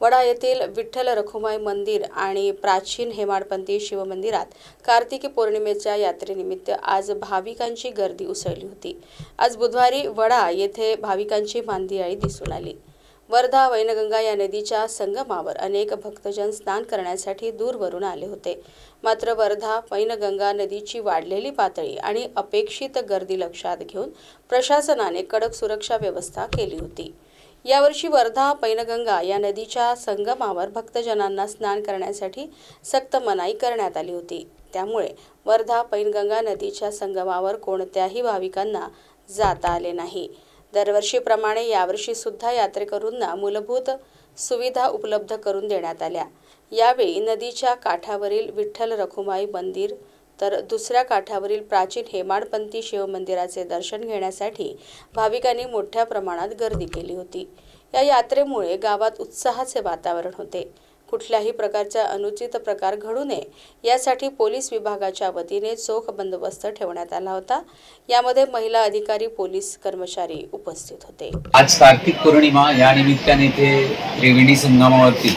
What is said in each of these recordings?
वडा येथील विठ्ठल रखुमाई मंदिर आणि प्राचीन हेमाडपंथी शिवमंदिरात कार्तिकी पौर्णिमेच्या यात्रेनिमित्त आज भाविकांची गर्दी उसळली होती. आज बुधवारी वडा येथे भाविकांची मांदियाळी दिसून आली. वर्धा वैनगंगा या नदीच्या संगमावर अनेक भक्तजन स्नान करण्यासाठी दूरवरून आले होते. मात्र वर्धा वैनगंगा नदीची वाढलेली पातळी आणि अपेक्षित गर्दी लक्षात घेऊन प्रशासनाने कडक सुरक्षा व्यवस्था केली होती. यावर्षी वर्धा पैनगंगा या नदीच्या संगमावर भक्तजनांना स्नान करण्यासाठी सक्त मनाई करण्यात आली होती. त्यामुळे वर्धा पैनगंगा नदीच्या संगमावर कोणत्याही भाविकांना जाता आले नाही. दरवर्षीप्रमाणे यावर्षी सुद्धा यात्रेकरूंना मूलभूत सुविधा उपलब्ध करून देण्यात आल्या. यावेळी नदीच्या काठावरील विठ्ठल रखुमाई मंदिर तर दुसऱ्या काठावरील प्राचीन हेमाडपंथी शिवमंदिराचे दर्शन घेण्यासाठी भाविकांनी मोठ्या प्रमाणात गर्दी केली होती. या यात्रेमुळे गावात उत्साहाचे वातावरण होते. कुठल्याही प्रकारचा अनुचित प्रकार घडू नये यासाठी पोलीस विभागाच्या वतीने चोख बंदोबस्त ठेवण्यात आला होता. यामध्ये महिला अधिकारी पोलीस कर्मचारी उपस्थित होते. आज कार्तिक पौर्णिमा या निमित्ताने इथे त्रिवेणी संगमावरती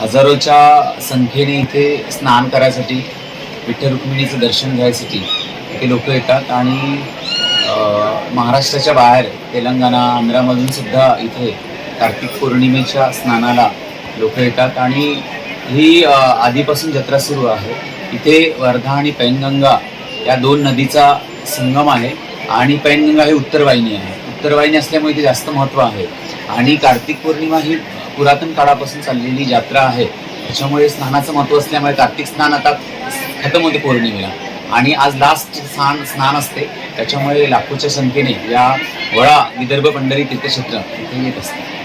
हजारोच्या संख्येने इथे स्नान करायसाठी विठ्ठल रुक्मिणीचं दर्शन घ्यायसाठी इथे लोक येतात आणि महाराष्ट्राच्या बाहेर तेलंगणा आंध्रामधून सुद्धा इथे कार्तिक पौर्णिमेच्या स्नानाला लोक येतात आणि ही आधीपासून जत्रा सुरू आहे. इथे वर्धा आणि पैनगंगा या दोन नदीचा संगम आहे आणि पैनगंगा ही उत्तरवाहिनी आहे. उत्तरवाहिनी असल्यामुळे इथे जास्त महत्त्व आहे. आणि कार्तिक पौर्णिमा ही पुरातन काळापासून चाललेली जत्रा आहे. त्याच्यामुळे स्नानाचं महत्त्व असल्यामुळे कार्तिक स्नान आता खतम होते पौर्णिमेला. आणि आज लास्ट स्नान स्नान असते. त्याच्यामुळे लाखोच्या संख्येने या वळा विदर्भ पंढरी तीर्थक्षेत्र इथे येत असतात